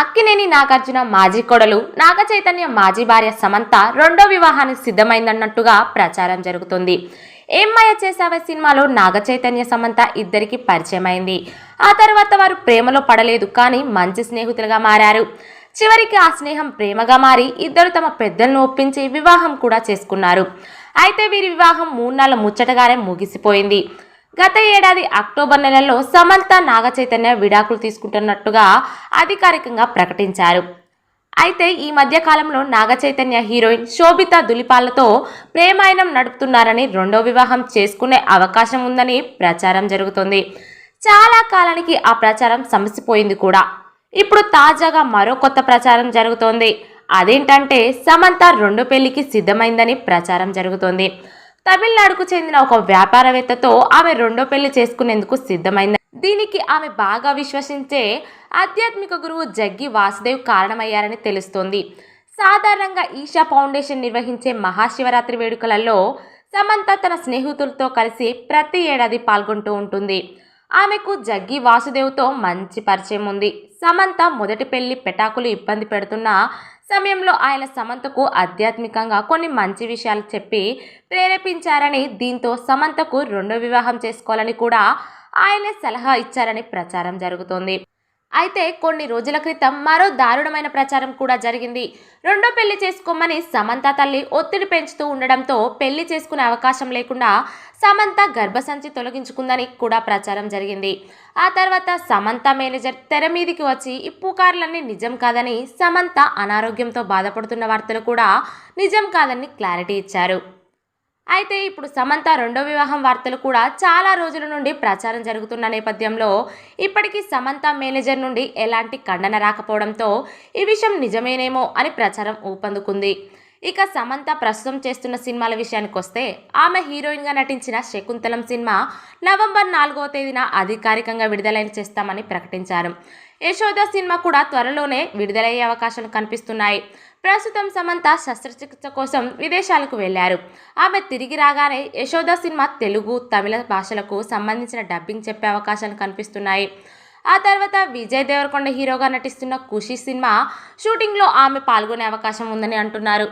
అక్కినేని నాగార్జున మాజీ కొడలు నాగ చైతన్య మాజీ భార్య సమంత రెండో వివాహానికి సిద్ధమైందన్నట్టుగా ప్రచారం జరుగుతుంది. ఏమయ్య చేసావే సినిమాలో నాగ చైతన్య సమంత? ఇద్దరికి పరిచయమైంది. ఆ తర్వాత వారు ప్రేమలో పడలేదు కానీ మంచి స్నేహితులుగా మారారు. చివరికి ఆ స్నేహం ప్రేమగా మారి ఇద్దరు తమ పెద్దలను ఒప్పించి వివాహం కూడా చేసుకున్నారు. అయితే వీరి వివాహం మూడు నెలల ముచ్చటగానే ముగిసిపోయింది. గత ఏడాది అక్టోబర్ నెలలో సమంత నాగ చైతన్య విడాకులు తీసుకుంటున్నట్టుగా అధికారికంగా ప్రకటించారు. అయితే ఈ మధ్య కాలంలో నాగ చైతన్య హీరోయిన్ శోభిత దులిపాలతో ప్రేమాయణం నడుపుతున్నారని రెండో వివాహం చేసుకునే అవకాశం ఉందని ప్రచారం జరుగుతుంది. చాలా కాలానికి ఆ ప్రచారం సమసిపోయింది కూడా. ఇప్పుడు తాజాగా మరో కొత్త ప్రచారం జరుగుతోంది. అదేంటంటే సమంత రెండో పెళ్ళికి సిద్ధమైందని ప్రచారం జరుగుతోంది. తమిళనాడుకు చెందిన ఒక వ్యాపారవేత్తతో ఆమె రెండో పెళ్ళి చేసుకునేందుకు సిద్ధమైంది. దీనికి ఆమె బాగా విశ్వసించే ఆధ్యాత్మిక గురువు జగ్గి వాసుదేవ్ కారణమయ్యారని తెలుస్తోంది. సాధారణంగా ఈషా ఫౌండేషన్ నిర్వహించే మహాశివరాత్రి వేడుకలలో సమంత తన స్నేహితులతో కలిసి ప్రతి ఏడాది పాల్గొంటూ ఉంటుంది. ఆమెకు జగ్గి వాసుదేవ్తో మంచి పరిచయం ఉంది. సమంత మొదటి పెళ్ళి పెటాకులు ఇబ్బంది పెడుతున్న సమయంలో ఆయన సమంతకు ఆధ్యాత్మికంగా కొన్ని మంచి విషయాలు చెప్పి ప్రేరేపించారని దీంతో సమంతకు రెండో వివాహం చేసుకోవాలని కూడా ఆయనే సలహా ఇచ్చారని ప్రచారం జరుగుతోంది. అయితే కొన్ని రోజుల క్రితం మరో దారుణమైన ప్రచారం కూడా జరిగింది. రెండో పెళ్ళి చేసుకోమని సమంత తల్లి ఒత్తిడి పెంచుతూ ఉండడంతో పెళ్ళి చేసుకునే అవకాశం లేకుండా సమంత గర్భసంచి తొలగించుకుందని కూడా ప్రచారం జరిగింది. ఆ తర్వాత సమంత మేనేజర్ తెర మీదికి వచ్చి ఈ పుకార్లన్నీ నిజం కాదని సమంత అనారోగ్యంతో బాధపడుతున్న వార్తలు కూడా నిజం కాదని క్లారిటీ ఇచ్చారు. అయితే ఇప్పుడు సమంత రెండో వివాహం వార్తలు కూడా చాలా రోజుల నుండి ప్రచారం జరుగుతున్న నేపథ్యంలో ఇప్పటికీ సమంత మేనేజర్ నుండి ఎలాంటి ఖండన రాకపోవడంతో ఈ విషయం నిజమేనేమో అని ప్రచారం ఊపందుకుంది. ఇక సమంత ప్రస్తుతం చేస్తున్న సినిమాల విషయానికి వస్తే ఆమె హీరోయిన్గా నటించిన శకుంతలం సినిమా నవంబర్ నాలుగవ తేదీన అధికారికంగా విడుదలైన చేస్తామని ప్రకటించారు. యశోద సినిమా కూడా త్వరలోనే విడుదలయ్యే అవకాశాలు కనిపిస్తున్నాయి. ప్రస్తుతం సమంత శస్త్రచికిత్స కోసం విదేశాలకు వెళ్ళారు ఆమె తిరిగి రాగానే యశోద సినిమా తెలుగు తమిళ భాషలకు సంబంధించిన డబ్బింగ్ చెప్పే అవకాశాలు కనిపిస్తున్నాయి. ఆ తర్వాత విజయ్ దేవరకొండ హీరోగా నటిస్తున్న ఖుషి సినిమా షూటింగ్లో ఆమె పాల్గొనే అవకాశం ఉందని అంటున్నారు.